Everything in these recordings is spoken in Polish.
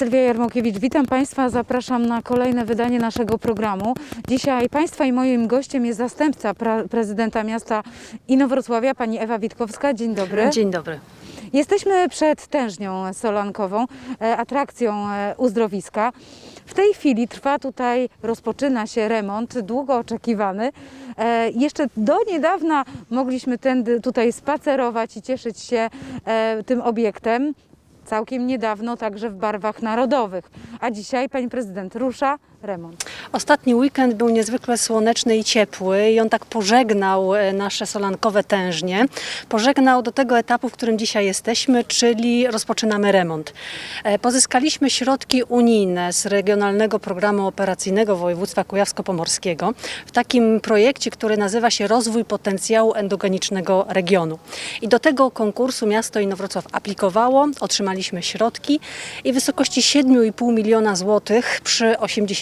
Sylwia Jarmokiewicz, witam Państwa, zapraszam na kolejne wydanie naszego programu. Dzisiaj Państwa i moim gościem jest zastępca prezydenta miasta Inowrocławia, pani Ewa Witkowska. Dzień dobry. Dzień dobry. Jesteśmy przed tężnią solankową, e, atrakcją e, uzdrowiska. W tej chwili trwa tutaj, rozpoczyna się remont, długo oczekiwany. E, Jeszcze do niedawna mogliśmy tędy tutaj spacerować i cieszyć się e, tym obiektem. Całkiem niedawno także w barwach narodowych. A dzisiaj pani prezydent rusza remont. Ostatni weekend był niezwykle słoneczny i ciepły i on tak pożegnał e, nasze solankowe tężnie. Pożegnał do tego etapu, w którym dzisiaj jesteśmy, czyli rozpoczynamy remont. E, Pozyskaliśmy środki unijne z Regionalnego Programu Operacyjnego Województwa Kujawsko-Pomorskiego w takim projekcie, który nazywa się Rozwój Potencjału Endogenicznego Regionu. I do tego konkursu miasto Inowrocław aplikowało, otrzymaliśmy środki i w wysokości 7,5 miliona złotych przy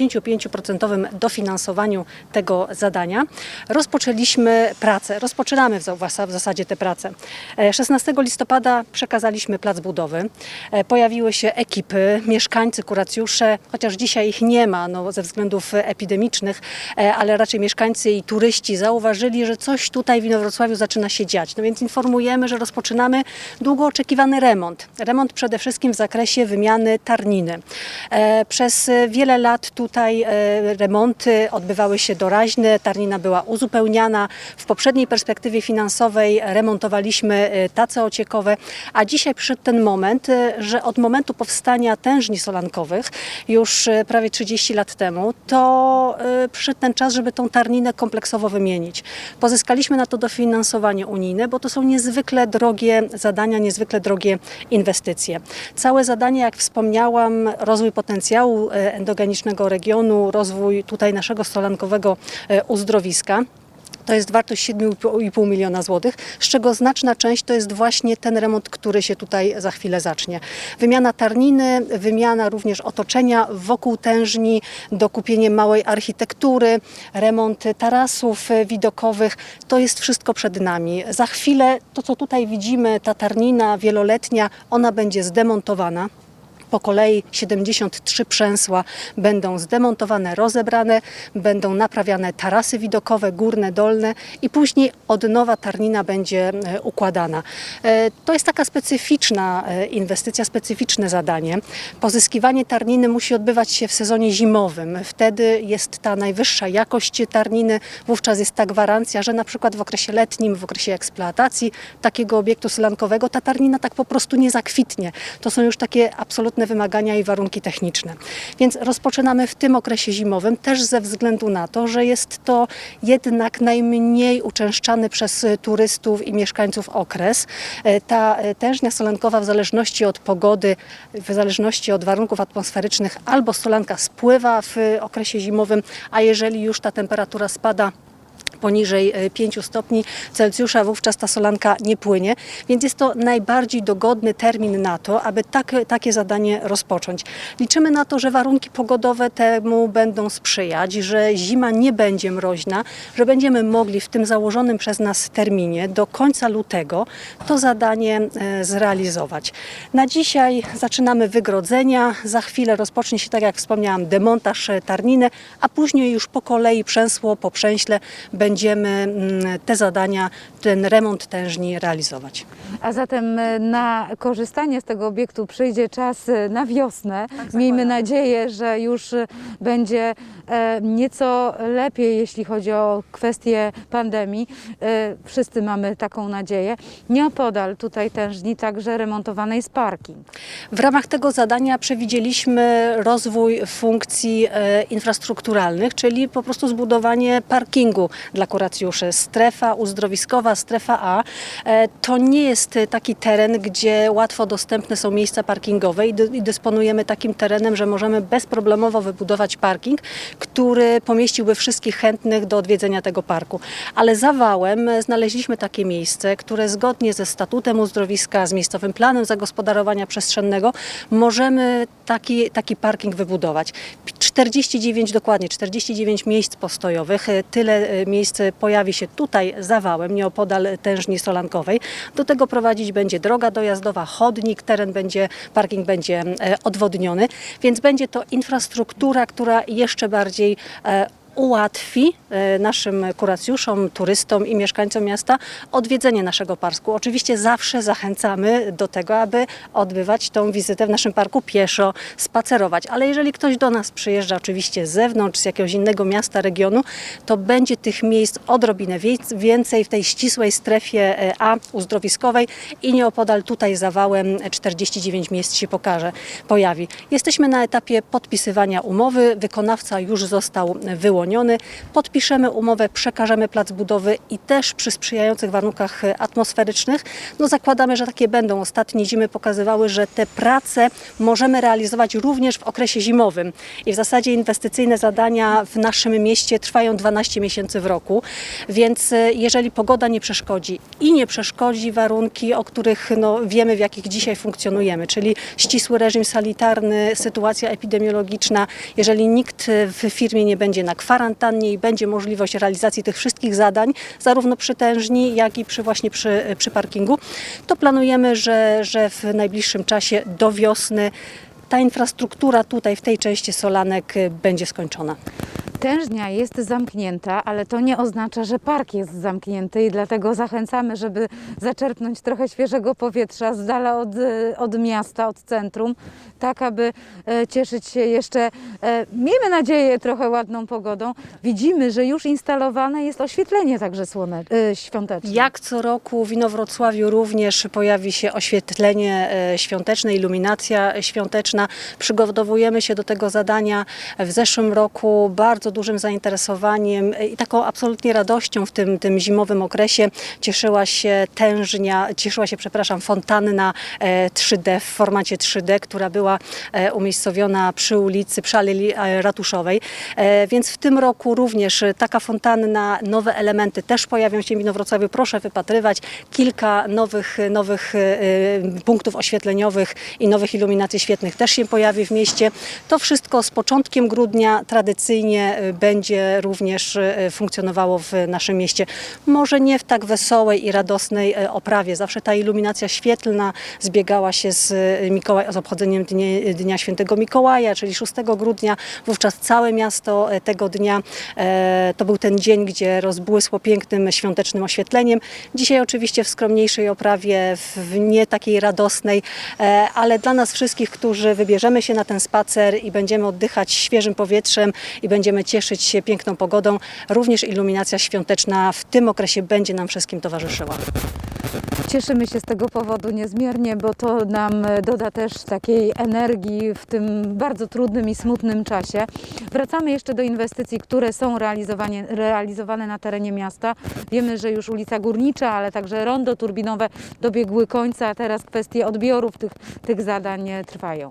85% dofinansowaniu tego zadania rozpoczęliśmy pracę. Rozpoczynamy w za- w zasadzie te prace. E, 16 listopada przekazaliśmy plac budowy. E, Pojawiły się ekipy, mieszkańcy, kuracjusze, chociaż dzisiaj ich nie ma no, ze względów epidemicznych, e, ale raczej mieszkańcy i turyści zauważyli, że coś tutaj w Inowrocławiu zaczyna się dziać. No więc informujemy, że rozpoczynamy długo oczekiwany remont. Remont przede wszystkim w zakresie wymiany tarniny. E, Przez wiele lat tutaj e, remonty odbywały się doraźne, tarnina była uzupełniana. W poprzedniej perspektywie finansowej remontowaliśmy e, tace ociekowe, a dzisiaj przyszedł ten moment, e, że od momentu powstania tężni solankowych już prawie 30 lat temu, to przyszedł ten czas, żeby tą tarninę kompleksowo wymienić. Pozyskaliśmy na to dofinansowanie unijne, bo to są niezwykle drogie zadania, niezwykle drogie inwestycje. Całe zadanie, jak wspomniałam, rozwój potencjału endogenicznego regionu, rozwój tutaj naszego solankowego e, uzdrowiska. To jest wartość 7,5 miliona złotych, z czego znaczna część to jest właśnie ten remont, który się tutaj za chwilę zacznie. Wymiana tarniny, wymiana również otoczenia wokół tężni, dokupienie małej architektury, remont tarasów e, widokowych. To jest wszystko przed nami. Za chwilę to, co tutaj widzimy, ta tarnina wieloletnia, ona będzie zdemontowana. Po kolei 73 przęsła będą zdemontowane, rozebrane, będą naprawiane tarasy widokowe, górne, dolne i później od nowa tarnina będzie e, układana. E, To jest taka specyficzna e, inwestycja, specyficzne zadanie. Pozyskiwanie tarniny musi odbywać się w sezonie zimowym. Wtedy jest ta najwyższa jakość tarniny, wówczas jest ta gwarancja, że na przykład w okresie letnim, w okresie eksploatacji takiego obiektu sylankowego ta tarnina tak po prostu nie zakwitnie. To są już takie absolutne wymagania i warunki techniczne. Więc rozpoczynamy w tym okresie zimowym też ze względu na to, że jest to jednak najmniej uczęszczany przez turystów i mieszkańców okres. E, Ta e, tężnia solankowa w zależności od pogody, w zależności od warunków atmosferycznych albo solanka spływa w okresie zimowym, a jeżeli już ta temperatura spada poniżej e, 5 stopni Celsjusza, wówczas ta solanka nie płynie, więc jest to najbardziej dogodny termin na to, aby tak, takie zadanie rozpocząć. Liczymy na to, że warunki pogodowe temu będą sprzyjać, że zima nie będzie mroźna, że będziemy mogli w tym założonym przez nas terminie do końca lutego to zadanie e, zrealizować. Na dzisiaj zaczynamy wygrodzenia, za chwilę rozpocznie się, tak jak wspomniałam, demontaż e, tarniny, a później już po kolei przęsło po przęśle będziemy mm, te zadania, ten remont tężni realizować. A zatem e, na korzystanie z tego obiektu przyjdzie czas e, na wiosnę. Miejmy nadzieję, że już e, będzie nieco lepiej, jeśli chodzi o kwestie pandemii. Wszyscy mamy taką nadzieję. Nieopodal tutaj tężni także remontowany jest parking. W ramach tego zadania przewidzieliśmy rozwój funkcji infrastrukturalnych, czyli po prostu zbudowanie parkingu dla kuracjuszy. Strefa uzdrowiskowa, strefa A, e, to nie jest taki teren, gdzie łatwo dostępne są miejsca parkingowe i, dy, i dysponujemy takim terenem, że możemy bezproblemowo wybudować parking, który pomieściłby wszystkich chętnych do odwiedzenia tego parku. Ale za wałem e, znaleźliśmy takie miejsce, które zgodnie ze statutem uzdrowiska, z miejscowym planem zagospodarowania przestrzennego możemy taki, taki parking wybudować. 49, dokładnie 49 miejsc postojowych. E, Tyle e, pojawi się tutaj zawałem, nieopodal tężni solankowej. Do tego prowadzić będzie droga dojazdowa, chodnik, teren będzie, parking będzie e, odwodniony, więc będzie to infrastruktura, która jeszcze bardziej e, ułatwi e, naszym kuracjuszom, turystom i mieszkańcom miasta odwiedzenie naszego parku. Oczywiście zawsze zachęcamy do tego, aby odbywać tą wizytę w naszym parku pieszo, spacerować, ale jeżeli ktoś do nas przyjeżdża oczywiście z zewnątrz, z jakiegoś innego miasta, regionu, to będzie tych miejsc odrobinę więcej w tej ścisłej strefie e, A uzdrowiskowej i nieopodal tutaj zawałem 49 miejsc się pokaże, pojawi. Jesteśmy na etapie podpisywania umowy, wykonawca już został wyłoniony. Podpiszemy umowę, przekażemy plac budowy i też przy sprzyjających warunkach atmosferycznych, no zakładamy, że takie będą. Ostatnie zimy pokazywały, że te prace możemy realizować również w okresie zimowym. I w zasadzie inwestycyjne zadania w naszym mieście trwają 12 miesięcy w roku, więc e, jeżeli pogoda nie przeszkodzi i nie przeszkodzi warunki, o których no, wiemy, w jakich dzisiaj funkcjonujemy, czyli ścisły reżim sanitarny, sytuacja epidemiologiczna, jeżeli nikt w firmie nie będzie na kwarantannie i będzie możliwość realizacji tych wszystkich zadań, zarówno przy tężni, jak i przy właśnie przy, przy parkingu, to planujemy, że, że w najbliższym czasie do wiosny ta infrastruktura tutaj w tej części Solanek e, będzie skończona. Tężnia jest zamknięta, ale to nie oznacza, że park jest zamknięty i dlatego zachęcamy, żeby zaczerpnąć trochę świeżego powietrza z dala od, e, od miasta, od centrum, tak aby e, cieszyć się jeszcze, e, miejmy nadzieję, trochę ładną pogodą. Widzimy, że już instalowane jest oświetlenie także słone, świąteczne. Jak co roku w Inowrocławiu również pojawi się oświetlenie świąteczne, iluminacja świąteczna. Przygotowujemy się do tego zadania w zeszłym roku bardzo dużym zainteresowaniem e, i taką absolutnie radością w tym, tym zimowym okresie cieszyła się tężnia, cieszyła się, przepraszam, fontanna e, 3D w formacie 3D, która była e, umiejscowiona przy ulicy, przy Alei e, Ratuszowej. E, Więc w tym roku również e, taka fontanna, nowe elementy też pojawią się w Inowrocławiu. Proszę wypatrywać kilka nowych, nowych e, e, punktów oświetleniowych i nowych iluminacji świetnych też się pojawi w mieście. To wszystko z początkiem grudnia tradycyjnie e, będzie również e, funkcjonowało w naszym mieście. Może nie w tak wesołej i radosnej e, oprawie. Zawsze ta iluminacja świetlna zbiegała się z, e, Mikołaj, z obchodzeniem dnie, Dnia Świętego Mikołaja, czyli 6 grudnia. Wówczas całe miasto tego dnia to był ten dzień, gdzie rozbłysło pięknym świątecznym oświetleniem. Dzisiaj oczywiście w skromniejszej oprawie, w, nie takiej radosnej, ale dla nas wszystkich, którzy wybierzemy się na ten spacer i będziemy oddychać świeżym powietrzem i będziemy cieszyć się piękną pogodą, również iluminacja świąteczna w tym okresie będzie nam wszystkim towarzyszyła. Cieszymy się z tego powodu niezmiernie, bo to nam e, doda też takiej energii w tym bardzo trudnym i smutnym czasie. Wracamy jeszcze do inwestycji, które są realizowane, na terenie miasta. Wiemy, że już ulica Górnicza, ale także rondo turbinowe dobiegły końca, teraz kwestie odbiorów tych, tych zadań e, trwają.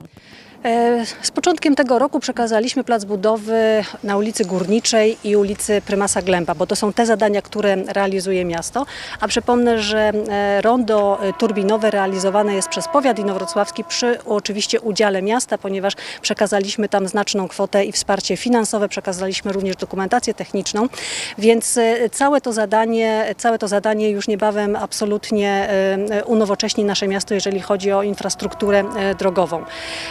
E, Z początkiem tego roku przekazaliśmy plac budowy na ulicy Górniczej i ulicy Prymasa Glęba, bo to są te zadania, które realizuje miasto. A przypomnę, że e, rondo e, turbinowe realizowane jest przez powiat inowrocławski przy oczywiście udziale miasta, ponieważ przekazaliśmy tam znaczną kwotę i wsparcie finansowe, przekazaliśmy również dokumentację techniczną, więc całe to zadanie, całe to zadanie już niebawem absolutnie unowocześni nasze miasto, jeżeli chodzi o infrastrukturę drogową.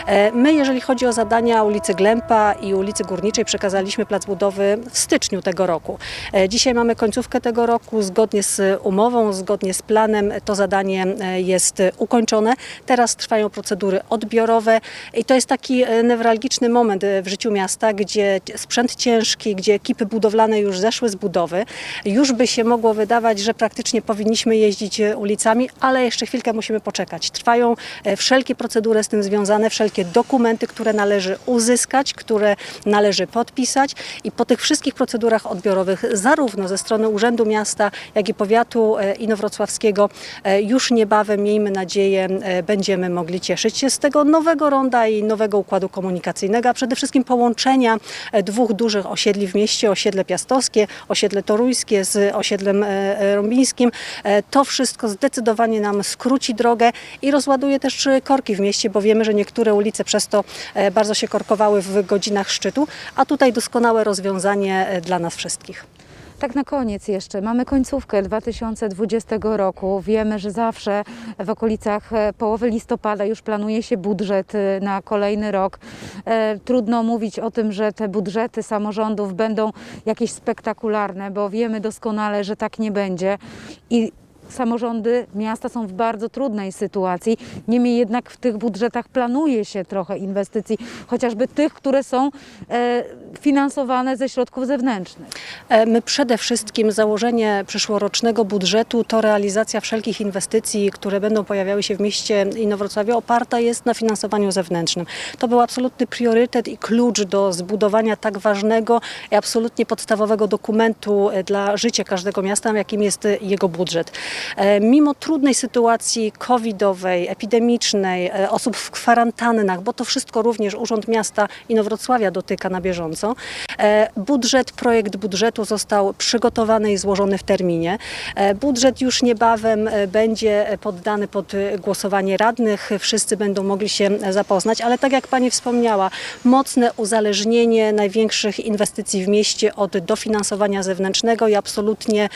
E, My, jeżeli chodzi o zadania ulicy Glępa i ulicy Górniczej, przekazaliśmy plac budowy w styczniu tego roku. E, Dzisiaj mamy końcówkę tego roku. Zgodnie z umową, zgodnie z planem to zadanie e, jest ukończone. Teraz trwają procedury odbiorowe i to jest taki e, newralgiczny moment w życiu miasta, gdzie sprzęt ciężki, gdzie ekipy budowlane już zeszły z budowy. Już by się mogło wydawać, że praktycznie powinniśmy jeździć ulicami, ale jeszcze chwilkę musimy poczekać. Trwają wszelkie procedury z tym związane, wszelkie dokumenty, które należy uzyskać, które należy podpisać i po tych wszystkich procedurach odbiorowych, zarówno ze strony Urzędu Miasta, jak i powiatu e, inowrocławskiego, e, już niebawem, miejmy nadzieję, e, będziemy mogli cieszyć się z tego nowego ronda i nowego układu komunikacyjnego, a przede wszystkim połączenia dwóch dużych osiedli w mieście, osiedle piastowskie, osiedle toruńskie z osiedlem rąbińskim. To wszystko zdecydowanie nam skróci drogę i rozładuje też korki w mieście, bo wiemy, że niektóre ulice przez przez to e, bardzo się korkowały w godzinach szczytu, a tutaj doskonałe rozwiązanie e, dla nas wszystkich. Tak na koniec jeszcze, mamy końcówkę 2020 roku. Wiemy, że zawsze w okolicach e, połowy listopada już planuje się budżet na kolejny rok. Trudno mówić o tym, że te budżety samorządów będą jakieś spektakularne, bo wiemy doskonale, że tak nie będzie. I samorządy miasta są w bardzo trudnej sytuacji. Niemniej jednak w tych budżetach planuje się trochę inwestycji, chociażby tych, które są e, finansowane ze środków zewnętrznych. E, My przede wszystkim założenie przyszłorocznego budżetu to realizacja wszelkich inwestycji, które będą pojawiały się w mieście Inowrocławia oparta jest na finansowaniu zewnętrznym. To był absolutny priorytet i klucz do zbudowania tak ważnego i absolutnie podstawowego dokumentu e, dla życia każdego miasta, jakim jest jego budżet. E, Mimo trudnej sytuacji covidowej, epidemicznej, e, osób w kwarantannach, bo to wszystko również Urząd Miasta Inowrocławia dotyka na bieżąco, e, budżet, projekt budżetu został przygotowany i złożony w terminie. Budżet już niebawem będzie poddany pod głosowanie radnych. Wszyscy będą mogli się zapoznać, ale tak jak Pani wspomniała, mocne uzależnienie największych inwestycji w mieście od dofinansowania zewnętrznego i absolutnie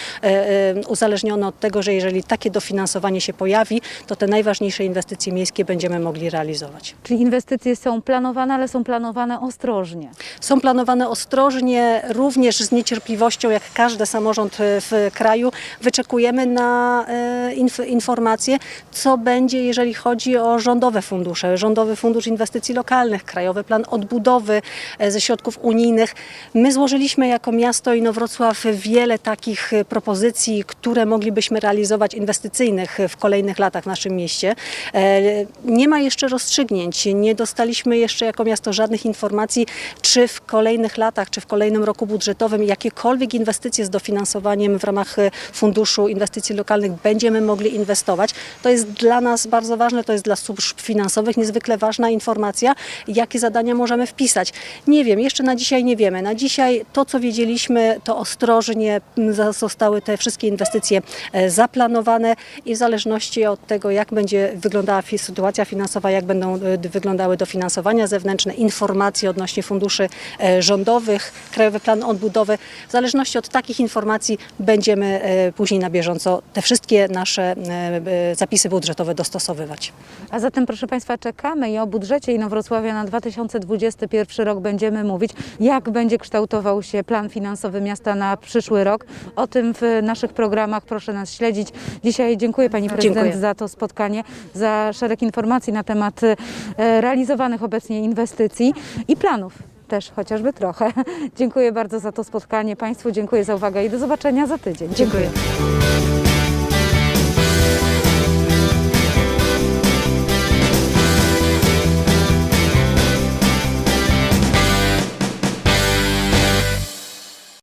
uzależnione od tego, że jeżeli takie dofinansowanie się pojawi, to te najważniejsze inwestycje miejskie będziemy mogli realizować. Czyli inwestycje są planowane, ale są planowane ostrożnie. Są planowane ostrożnie, również z niecierpliwością, jak każdy samorząd e, w kraju. Wyczekujemy na e, inf- informacje, co będzie, jeżeli chodzi o rządowe fundusze. Rządowy Fundusz Inwestycji Lokalnych, Krajowy Plan Odbudowy e, ze środków unijnych. My złożyliśmy jako miasto Inowrocław wiele takich propozycji, które moglibyśmy realizować inwestycyjnych w kolejnych latach w naszym mieście. E, Nie ma jeszcze rozstrzygnięć, nie dostaliśmy jeszcze jako miasto żadnych informacji, czy w kolejnych latach, czy w kolejnym roku budżetowym jakiekolwiek inwestycje z dofinansowaniem w ramach e, Funduszu Inwestycji Lokalnych będziemy mogli inwestować. To jest dla nas bardzo ważne, to jest dla służb finansowych niezwykle ważna informacja, jakie zadania możemy wpisać. Nie wiem, jeszcze na dzisiaj nie wiemy. Na dzisiaj to, co wiedzieliśmy, to ostrożnie zostały te wszystkie inwestycje e, zaplanowane i w zależności od tego, jak będzie wyglądała sytuacja finansowa, jak będą e, wyglądały dofinansowania zewnętrzne, informacje odnośnie funduszy e, rządowych, Krajowy Plan Odbudowy, w zależności od takich informacji będziemy e, później na bieżąco te wszystkie nasze zapisy budżetowe dostosowywać. A zatem, proszę Państwa, czekamy i o budżecie Inowrocławia na 2021 rok będziemy mówić, jak będzie kształtował się plan finansowy miasta na przyszły rok. O tym w naszych programach proszę nas śledzić. Dzisiaj dziękuję Pani Prezydent Dziękuję. za to spotkanie, za szereg informacji na temat e, realizowanych obecnie inwestycji i planów. Też chociażby trochę. Dziękuję bardzo za to spotkanie. Państwu dziękuję za uwagę i do zobaczenia za tydzień. Dziękuję.